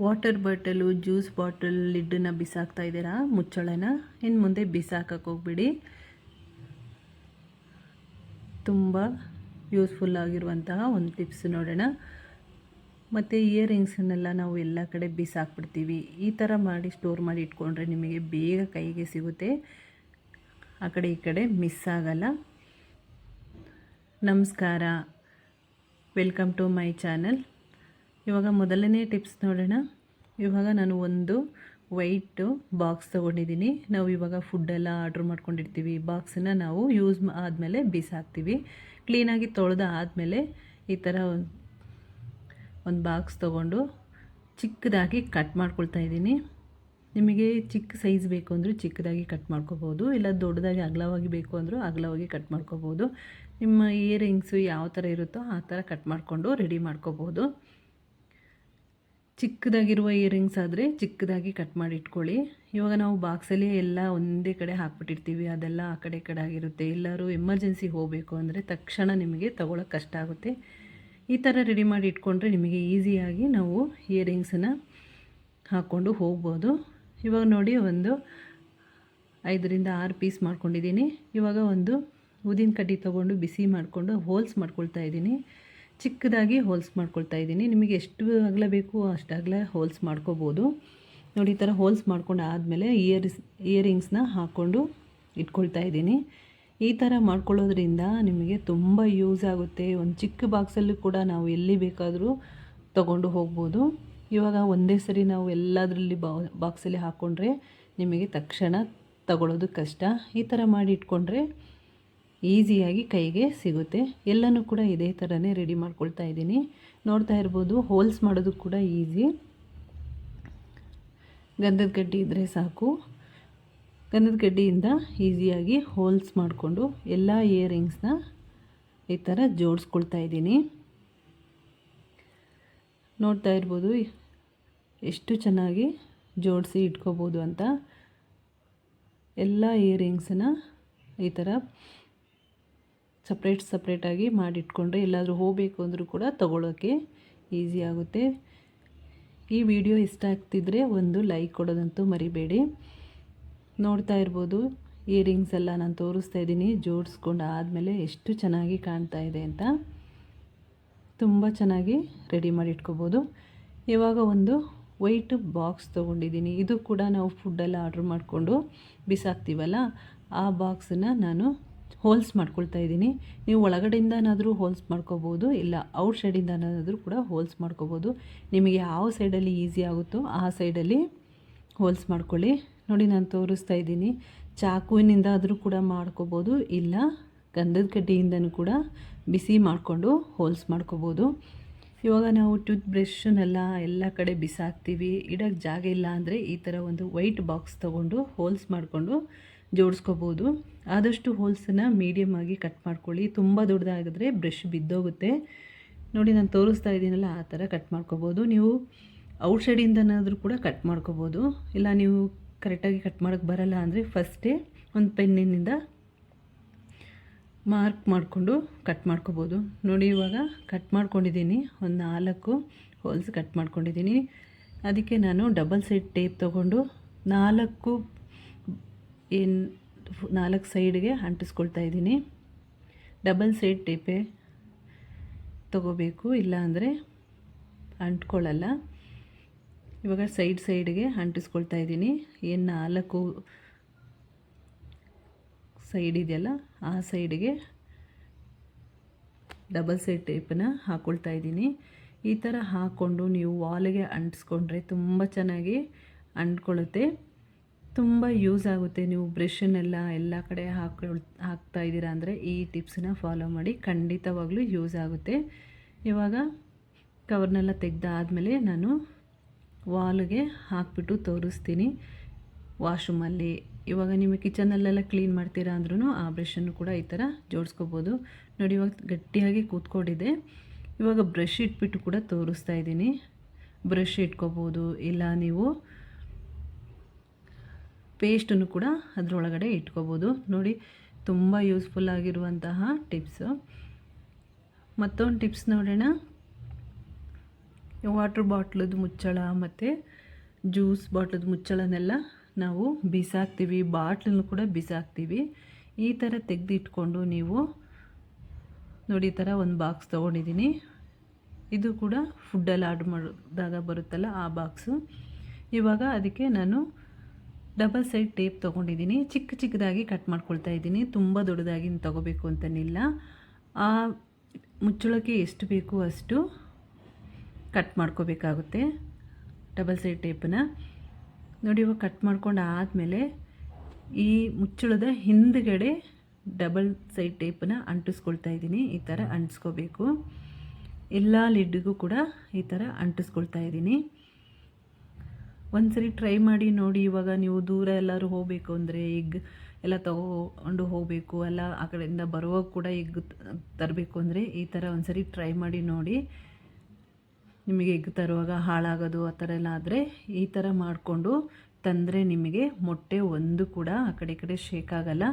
Water bottle, juice bottle, ಲಿಡ್ಡನ್ನ ಬಿಸಾಕ್ತಾ ಇದ್ದೀರಾ? ಮುಚ್ಚಳನ? ಇನ್ನು ಮುಂದೆ ಬಿಸಾಕಕ್ಕೆ ಹೋಗ್ಬಿಡಿ. ತುಂಬ ಯೂಸ್ಫುಲ್ ಆಗಿರುವಂತಹ ಒಂದು ಟಿಪ್ಸ್ ನೋಡೋಣ. ಮತ್ತು ಇಯರಿಂಗ್ಸನ್ನೆಲ್ಲ ನಾವು ಎಲ್ಲ ಕಡೆ ಬಿಸಾಕ್ಬಿಡ್ತೀವಿ. ಈ ಥರ ಮಾಡಿ ಸ್ಟೋರ್ ಮಾಡಿ ಇಟ್ಕೊಂಡ್ರೆ ನಿಮಗೆ ಬೇಗ ಕೈಗೆ ಸಿಗುತ್ತೆ. ಆ ಕಡೆ ಈ ಕಡೆ ಮಿಸ್ ಆಗಲ್ಲ. ನಮಸ್ಕಾರ. Welcome to my channel. ಇವಾಗ ಮೊದಲನೇ ಟಿಪ್ಸ್ ನೋಡೋಣ. ಇವಾಗ ನಾನು ಒಂದು ವೈಟು ಬಾಕ್ಸ್ ತೊಗೊಂಡಿದ್ದೀನಿ. ನಾವು ಇವಾಗ ಫುಡ್ಡೆಲ್ಲ ಆರ್ಡ್ರ್ ಮಾಡ್ಕೊಂಡಿರ್ತೀವಿ. ಬಾಕ್ಸನ್ನು ನಾವು ಯೂಸ್ ಆದಮೇಲೆ ಬಿಸಾಕ್ತೀವಿ. ಕ್ಲೀನಾಗಿ ತೊಳೆದ ಆದಮೇಲೆ ಈ ಥರ ಒಂದು ಬಾಕ್ಸ್ ತೊಗೊಂಡು ಚಿಕ್ಕದಾಗಿ ಕಟ್ ಮಾಡ್ಕೊಳ್ತಾ ಇದ್ದೀನಿ. ನಿಮಗೆ ಚಿಕ್ಕ ಸೈಜ್ ಬೇಕು ಅಂದರೂ ಚಿಕ್ಕದಾಗಿ ಕಟ್ ಮಾಡ್ಕೋಬೋದು. ಇಲ್ಲ ದೊಡ್ಡದಾಗಿ ಅಗಲವಾಗಿ ಬೇಕು ಅಂದರೂ ಅಗಲವಾಗಿ ಕಟ್ ಮಾಡ್ಕೋಬೋದು. ನಿಮ್ಮ ಇಯರಿಂಗ್ಸು ಯಾವ ಥರ ಇರುತ್ತೋ ಆ ಥರ ಕಟ್ ಮಾಡಿಕೊಂಡು ರೆಡಿ ಮಾಡ್ಕೋಬೋದು. ಚಿಕ್ಕದಾಗಿರುವ ಇಯರಿಂಗ್ಸ್ ಆದರೆ ಚಿಕ್ಕದಾಗಿ ಕಟ್ ಮಾಡಿ ಇಟ್ಕೊಳ್ಳಿ ಇವಾಗ ನಾವು ಬಾಕ್ಸಲ್ಲಿ ಎಲ್ಲ ಒಂದೇ ಕಡೆ ಹಾಕ್ಬಿಟ್ಟಿರ್ತೀವಿ, ಅದೆಲ್ಲ ಆ ಕಡೆ ಕಡೆ ಆಗಿರುತ್ತೆ. ಎಲ್ಲರೂ ಎಮರ್ಜೆನ್ಸಿ ಹೋಗಬೇಕು ಅಂದರೆ ತಕ್ಷಣ ನಿಮಗೆ ತಗೊಳ್ಳೋಕೆ ಕಷ್ಟ ಆಗುತ್ತೆ. ಈ ಥರ ರೆಡಿ ಮಾಡಿ ಇಟ್ಕೊಂಡ್ರೆ ನಿಮಗೆ ಈಸಿಯಾಗಿ ನಾವು ಇಯರಿಂಗ್ಸನ್ನು ಹಾಕ್ಕೊಂಡು ಹೋಗ್ಬೋದು. ಇವಾಗ ನೋಡಿ ಒಂದು ಐದರಿಂದ ಆರು ಪೀಸ್ ಮಾಡ್ಕೊಂಡಿದ್ದೀನಿ. ಇವಾಗ ಒಂದು ಊದಿನ ಕಡ್ಡಿ ತೊಗೊಂಡು ಬಿಸಿ ಮಾಡಿಕೊಂಡು ಹೋಲ್ಸ್ ಮಾಡ್ಕೊಳ್ತಾ ಇದ್ದೀನಿ. ಚಿಕ್ಕದಾಗಿ ಹೋಲ್ಸ್ ಮಾಡ್ಕೊಳ್ತಾ ಇದ್ದೀನಿ. ನಿಮಗೆ ಎಷ್ಟು ಅಗಲ ಬೇಕು ಅಷ್ಟು ಅಗಲ ಹೋಲ್ಸ್ ಮಾಡ್ಕೋಬೋದು. ನೋಡಿ, ಈ ಥರ ಹೋಲ್ಸ್ ಮಾಡ್ಕೊಂಡು ಆದಮೇಲೆ ಇಯರ್ಸ್, ಇಯರಿಂಗ್ಸ್ನ ಹಾಕ್ಕೊಂಡು ಇಟ್ಕೊಳ್ತಾ ಇದ್ದೀನಿ. ಈ ಥರ ಮಾಡ್ಕೊಳ್ಳೋದ್ರಿಂದ ನಿಮಗೆ ತುಂಬ ಯೂಸ್ ಆಗುತ್ತೆ. ಒಂದು ಚಿಕ್ಕ ಬಾಕ್ಸಲ್ಲೂ ಕೂಡ ನಾವು ಎಲ್ಲಿ ಬೇಕಾದರೂ ತಗೊಂಡು ಹೋಗ್ಬೋದು. ಇವಾಗ ಒಂದೇ ಸರಿ ನಾವು ಎಲ್ಲದರಲ್ಲಿ ಬಾಕ್ಸಲ್ಲಿ ಹಾಕ್ಕೊಂಡ್ರೆ ನಿಮಗೆ ತಕ್ಷಣ ತಗೊಳ್ಳೋದು ಕಷ್ಟ. ಈ ಥರ ಮಾಡಿ ಇಟ್ಕೊಂಡ್ರೆ ಈಸಿಯಾಗಿ ಕೈಗೆ ಸಿಗುತ್ತೆ. ಎಲ್ಲನೂ ಕೂಡ ಇದೇ ಥರನೇ ರೆಡಿ ಮಾಡ್ಕೊಳ್ತಾ ಇದ್ದೀನಿ. ನೋಡ್ತಾ ಇರ್ಬೋದು, ಹೋಲ್ಸ್ ಮಾಡೋದು ಕೂಡ ಈಸಿ. ಗಂಧದ ಗಡ್ಡಿ ಇದ್ದರೆ ಸಾಕು. ಗಂಧದ ಗಡ್ಡಿಯಿಂದ ಈಸಿಯಾಗಿ ಹೋಲ್ಸ್ ಮಾಡಿಕೊಂಡು ಎಲ್ಲ ಇಯರಿಂಗ್ಸ್ನ ಈ ಥರ ಜೋಡಿಸ್ಕೊಳ್ತಾ ಇದ್ದೀನಿ. ನೋಡ್ತಾ ಇರ್ಬೋದು, ಎಷ್ಟು ಚೆನ್ನಾಗಿ ಜೋಡಿಸಿ ಇಟ್ಕೋಬೋದು ಅಂತ. ಎಲ್ಲ ಇಯರಿಂಗ್ಸನ್ನ ಈ ಥರ ಸಪ್ರೇಟ್ ಸಪ್ರೇಟಾಗಿ ಮಾಡಿಟ್ಕೊಂಡ್ರೆ ಎಲ್ಲಾದರೂ ಹೋಗಬೇಕು ಅಂದರೂ ಕೂಡ ತಗೊಳ್ಳೋಕ್ಕೆ ಈಸಿ ಆಗುತ್ತೆ. ಈ ವಿಡಿಯೋ ಇಷ್ಟ ಆಗ್ತಿದ್ರೆ ಒಂದು ಲೈಕ್ ಕೊಡೋದಂತೂ ಮರಿಬೇಡಿ. ನೋಡ್ತಾ ಇರ್ಬೋದು ಇಯರಿಂಗ್ಸ್ ಎಲ್ಲ ನಾನು ತೋರಿಸ್ತಾ ಇದ್ದೀನಿ, ಜೋಡಿಸ್ಕೊಂಡು ಆದಮೇಲೆ ಎಷ್ಟು ಚೆನ್ನಾಗಿ ಕಾಣ್ತಾ ಇದೆ ಅಂತ. ತುಂಬ ಚೆನ್ನಾಗಿ ರೆಡಿ ಮಾಡಿ ಇಟ್ಕೋಬೋದು ಇವಾಗ ಒಂದು ವೈಟ್ ಬಾಕ್ಸ್ ತೊಗೊಂಡಿದ್ದೀನಿ. ಇದು ಕೂಡ ನಾವು ಫುಡ್ಡೆಲ್ಲ ಆರ್ಡ್ರ್ ಮಾಡಿಕೊಂಡು ಬಿಸಾಕ್ತೀವಲ್ಲ, ಆ ಬಾಕ್ಸನ್ನು ನಾನು ಹೋಲ್ಸ್ ಮಾಡ್ಕೊಳ್ತಾ ಇದ್ದೀನಿ. ನೀವು ಒಳಗಡೆಯಿಂದನಾದರೂ ಹೋಲ್ಸ್ ಮಾಡ್ಕೋಬೋದು, ಇಲ್ಲ ಔಟ್ ಸೈಡಿಂದನಾದರೂ ಕೂಡ ಹೋಲ್ಸ್ ಮಾಡ್ಕೋಬೋದು. ನಿಮಗೆ ಯಾವ ಸೈಡಲ್ಲಿ ಈಸಿ ಆಗುತ್ತೋ ಆ ಸೈಡಲ್ಲಿ ಹೋಲ್ಸ್ ಮಾಡ್ಕೊಳ್ಳಿ. ನೋಡಿ ನಾನು ತೋರಿಸ್ತಾ ಇದ್ದೀನಿ. ಚಾಕುವಿನಿಂದ ಆದರೂ ಕೂಡ ಮಾಡ್ಕೋಬೋದು, ಇಲ್ಲ ಗಂಧದ ಕಡ್ಡಿಯಿಂದನೂ ಕೂಡ ಬಿಸಿ ಮಾಡಿಕೊಂಡು ಹೋಲ್ಸ್ ಮಾಡ್ಕೋಬೋದು. ಇವಾಗ ನಾವು ಟೂತ್ ಬ್ರಷನ್ನೆಲ್ಲ ಎಲ್ಲ ಕಡೆ ಬಿಸಾಕ್ತೀವಿ. ಇಡೋಕ್ಕೆ ಜಾಗ ಇಲ್ಲ ಅಂದರೆ ಈ ಥರ ಒಂದು ವೈಟ್ ಬಾಕ್ಸ್ ತೊಗೊಂಡು ಹೋಲ್ಸ್ ಮಾಡಿಕೊಂಡು ಜೋಡಿಸ್ಕೋಬೋದು. ಆದಷ್ಟು ಹೋಲ್ಸನ್ನು ಮೀಡಿಯಮ್ ಆಗಿ ಕಟ್ ಮಾಡ್ಕೊಳ್ಳಿ. ತುಂಬ ದೊಡ್ಡದಾಗಿದ್ರೆ ಬ್ರಷ್ ಬಿದ್ದೋಗುತ್ತೆ. ನೋಡಿ, ನಾನು ತೋರಿಸ್ತಾ ಇದ್ದೀನಲ್ಲ, ಆ ಥರ ಕಟ್ ಮಾಡ್ಕೋಬೋದು. ನೀವು ಔಟ್ಸೈಡಿಂದನಾದರೂ ಕೂಡ ಕಟ್ ಮಾಡ್ಕೋಬೋದು. ಇಲ್ಲ, ನೀವು ಕರೆಕ್ಟಾಗಿ ಕಟ್ ಮಾಡೋಕ್ಕೆ ಬರಲ್ಲ ಅಂದರೆ ಫಸ್ಟೇ ಒಂದು ಪೆನ್ನಿನಿಂದ ಮಾರ್ಕ್ ಮಾಡಿಕೊಂಡು ಕಟ್ ಮಾಡ್ಕೋಬೋದು. ನೋಡಿ, ಇವಾಗ ಕಟ್ ಮಾಡ್ಕೊಂಡಿದ್ದೀನಿ. ಒಂದು ನಾಲ್ಕು ಹೋಲ್ಸ್ ಕಟ್ ಮಾಡ್ಕೊಂಡಿದ್ದೀನಿ. ಅದಕ್ಕೆ ನಾನು ಡಬಲ್ ಸೈಡ್ ಟೇಪ್ ತೊಗೊಂಡು ನಾಲ್ಕು ಏನು ನಾಲ್ಕು ಸೈಡ್ಗೆ ಅಂಟಿಸ್ಕೊಳ್ತಾ ಇದ್ದೀನಿ. ಡಬಲ್ ಸೈಡ್ ಟೇಪೆ ತಗೋಬೇಕು, ಇಲ್ಲ ಅಂದರೆ ಅಂಟ್ಕೊಳ್ಳಲ್ಲ. ಇವಾಗ ಸೈಡ್ ಸೈಡ್ಗೆ ಅಂಟಿಸ್ಕೊಳ್ತಾ ಇದ್ದೀನಿ. ಏನು ನಾಲ್ಕು ಸೈಡ್ ಇದೆಯಲ್ಲ, ಆ ಸೈಡ್ಗೆ ಡಬಲ್ ಸೈಡ್ ಟೇಪನ್ನ ಹಾಕ್ಕೊಳ್ತಾ ಇದ್ದೀನಿ. ಈ ಥರ ಹಾಕ್ಕೊಂಡು ನೀವು ವಾಲ್ಗೆ ಅಂಟಿಸ್ಕೊಂಡ್ರೆ ತುಂಬ ಚೆನ್ನಾಗಿ ಅಂಟ್ಕೊಳ್ಳುತ್ತೆ. ತುಂಬ ಯೂಸ್ ಆಗುತ್ತೆ. ನೀವು ಬ್ರಷನ್ನೆಲ್ಲ ಎಲ್ಲ ಕಡೆ ಹಾಕೊಳ್ ಹಾಕ್ತಾ ಇದ್ದೀರಾ ಅಂದರೆ ಈ ಟಿಪ್ಸನ್ನ ಫಾಲೋ ಮಾಡಿ ಖಂಡಿತವಾಗ್ಲೂ ಯೂಸ್ ಆಗುತ್ತೆ. ಇವಾಗ ಕವರ್ನೆಲ್ಲ ತೆಗ್ದಾದಮೇಲೆ ನಾನು ವಾಲ್ಗೆ ಹಾಕ್ಬಿಟ್ಟು ತೋರಿಸ್ತೀನಿ. ವಾಶ್ರೂಮಲ್ಲಿ ಇವಾಗ ನೀವು ಕಿಚನಲ್ಲೆಲ್ಲ ಕ್ಲೀನ್ ಮಾಡ್ತೀರಾ ಅಂದ್ರೂ ಆ ಬ್ರಷನ್ನು ಕೂಡ ಈ ಥರ ಜೋಡಿಸ್ಕೋಬೋದು. ನೋಡಿ ಇವಾಗ ಗಟ್ಟಿಯಾಗಿ ಕೂತ್ಕೊಂಡಿದೆ. ಇವಾಗ ಬ್ರಷ್ ಇಟ್ಬಿಟ್ಟು ಕೂಡ ತೋರಿಸ್ತಾ ಇದ್ದೀನಿ. ಬ್ರಷ್ ಇಟ್ಕೋಬೋದು. ಇಲ್ಲ ನೀವು ಪೇಸ್ಟನ್ನು ಕೂಡ ಅದರೊಳಗಡೆ ಇಟ್ಕೋಬೋದು. ನೋಡಿ, ತುಂಬ ಯೂಸ್ಫುಲ್ ಆಗಿರುವಂತಹ ಟಿಪ್ಸು. ಮತ್ತೊಂದು ಟಿಪ್ಸ್ ನೋಡೋಣ. ವಾಟ್ರ್ ಬಾಟ್ಲದ್ದು ಮುಚ್ಚಳ ಮತ್ತು ಜ್ಯೂಸ್ ಬಾಟ್ಲದ ಮುಚ್ಚಳನೆಲ್ಲ ನಾವು ಬಿಸಾಕ್ತೀವಿ. ಬಾಟ್ಲನ್ನು ಕೂಡ ಬಿಸಾಕ್ತೀವಿ. ಈ ಥರ ತೆಗೆದಿಟ್ಕೊಂಡು ನೀವು ನೋಡಿ, ಈ ಥರ ಒಂದು ಬಾಕ್ಸ್ ತೊಗೊಂಡಿದ್ದೀನಿ. ಇದು ಕೂಡ ಫುಡ್ಡಲ್ಲಿ ಆರ್ಡ್ರ್ ಮಾಡಿದಾಗ ಬರುತ್ತಲ್ಲ ಆ ಬಾಕ್ಸು. ಇವಾಗ ಅದಕ್ಕೆ ನಾನು ಡಬಲ್ ಸೈಡ್ ಟೇಪ್ ತೊಗೊಂಡಿದ್ದೀನಿ. ಚಿಕ್ಕ ಚಿಕ್ಕದಾಗಿ ಕಟ್ ಮಾಡ್ಕೊಳ್ತಾ ಇದ್ದೀನಿ. ತುಂಬ ದೊಡ್ಡದಾಗಿ ತೊಗೋಬೇಕು ಅಂತನಿಲ್ಲ. ಆ ಮುಚ್ಚಳಕ್ಕೆ ಎಷ್ಟು ಬೇಕು ಅಷ್ಟು ಕಟ್ ಮಾಡ್ಕೋಬೇಕಾಗುತ್ತೆ. ಡಬಲ್ ಸೈಡ್ ಟೇಪನ್ನ. ನೋಡಿ, ಇವಾಗ ಕಟ್ ಮಾಡ್ಕೊಂಡು ಆದಮೇಲೆ ಈ ಮುಚ್ಚಳದ ಹಿಂದ್ಗಡೆ ಡಬಲ್ ಸೈಡ್ ಟೇಪನ್ನ ಅಂಟಿಸ್ಕೊಳ್ತಾ ಇದ್ದೀನಿ. ಈ ಥರ ಅಂಟಿಸ್ಕೋಬೇಕು. ಎಲ್ಲ ಲಿಡ್ಡಿಗೂ ಕೂಡ ಈ ಥರ ಅಂಟಿಸ್ಕೊಳ್ತಾ ಇದ್ದೀನಿ. ಒಂದ್ಸರಿ ಟ್ರೈ ಮಾಡಿ ನೋಡಿ, ಇವಾಗ ನೀವು ದೂರ ಎಲ್ಲರೂ ಹೋಗಬೇಕು ಅಂದರೆ ಎಗ್ ಎಲ್ಲ ತಗೊಂಡು ಹೋಗಬೇಕು, ಎಲ್ಲ ಆ ಕಡೆಯಿಂದ ಬರುವಾಗ ಕೂಡ ಎಗ್ ತರಬೇಕು ಅಂದರೆ ಈ ಥರ ಒಂದ್ಸರಿ ಟ್ರೈ ಮಾಡಿ ನೋಡಿ. ನಿಮಗೆ ಎಗ್ ತರುವಾಗ ಹಾಳಾಗೋದು ಆ ಥರ ಎಲ್ಲ ಆದರೆ ಈ ಥರ ಮಾಡಿಕೊಂಡು ತಂದರೆ ನಿಮಗೆ ಮೊಟ್ಟೆ ಒಂದು ಕೂಡ ಆ ಕಡೆ ಕಡೆ ಶೇಕ್ ಆಗಲ್ಲ.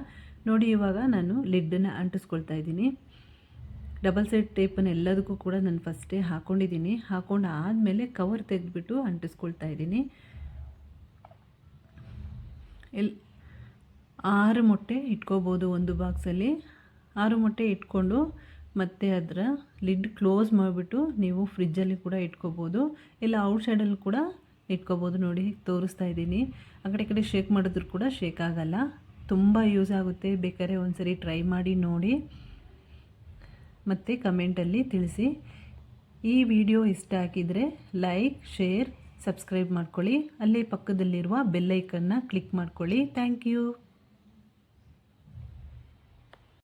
ನೋಡಿ ಇವಾಗ ನಾನು ಲಿಡ್ಡನ್ನು ಅಂಟಿಸ್ಕೊಳ್ತಾ ಇದ್ದೀನಿ. ಡಬಲ್ ಸೈಡ್ ಟೇಪನ್ನು ಎಲ್ಲದಕ್ಕೂ ಕೂಡ ನಾನು ಫಸ್ಟೇ ಹಾಕ್ಕೊಂಡಿದ್ದೀನಿ ಹಾಕ್ಕೊಂಡು ಆದಮೇಲೆ ಕವರ್ ತೆಗೆದುಬಿಟ್ಟು ಅಂಟಿಸ್ಕೊಳ್ತಾ ಇದ್ದೀನಿ. ಎಲ್, ಆರು ಮೊಟ್ಟೆ ಇಟ್ಕೋಬೋದು ಒಂದು ಬಾಕ್ಸಲ್ಲಿ. ಆರು ಮೊಟ್ಟೆ ಇಟ್ಕೊಂಡು ಮತ್ತು ಅದರ ಲಿಡ್ ಕ್ಲೋಸ್ ಮಾಡಿಬಿಟ್ಟು ನೀವು ಫ್ರಿಜ್ಜಲ್ಲಿ ಕೂಡ ಇಟ್ಕೋಬೋದು. ಇಲ್ಲ ಔಟ್ಸೈಡಲ್ಲಿ ಕೂಡ ಇಟ್ಕೋಬೋದು. ನೋಡಿ ತೋರಿಸ್ತಾ ಇದ್ದೀನಿ. ಆ ಕಡೆ ಕಡೆ ಶೇಕ್ ಮಾಡಿದ್ರು ಕೂಡ ಶೇಕ್ ಆಗಲ್ಲ. ತುಂಬ ಯೂಸ್ ಆಗುತ್ತೆ. ಬೇಕಾದ್ರೆ ಒಂದು ಸರಿ ಟ್ರೈ ಮಾಡಿ ನೋಡಿ. ಮತ್ತು ಕಮೆಂಟಲ್ಲಿ ತಿಳಿಸಿ. ಈ ವಿಡಿಯೋ ಇಷ್ಟ ಹಾಕಿದರೆ ಲೈಕ್ ಶೇರ್ ಸಬ್ಸ್ಕ್ರೈಬ್ ಮಾಡ್ಕೊಳ್ಳಿ. ಅಲ್ಲಿ ಪಕ್ಕದಲ್ಲಿರುವ ಬೆಲ್ಲೈಕನ್ನ ಕ್ಲಿಕ್ ಮಾಡ್ಕೊಳ್ಳಿ. Thank you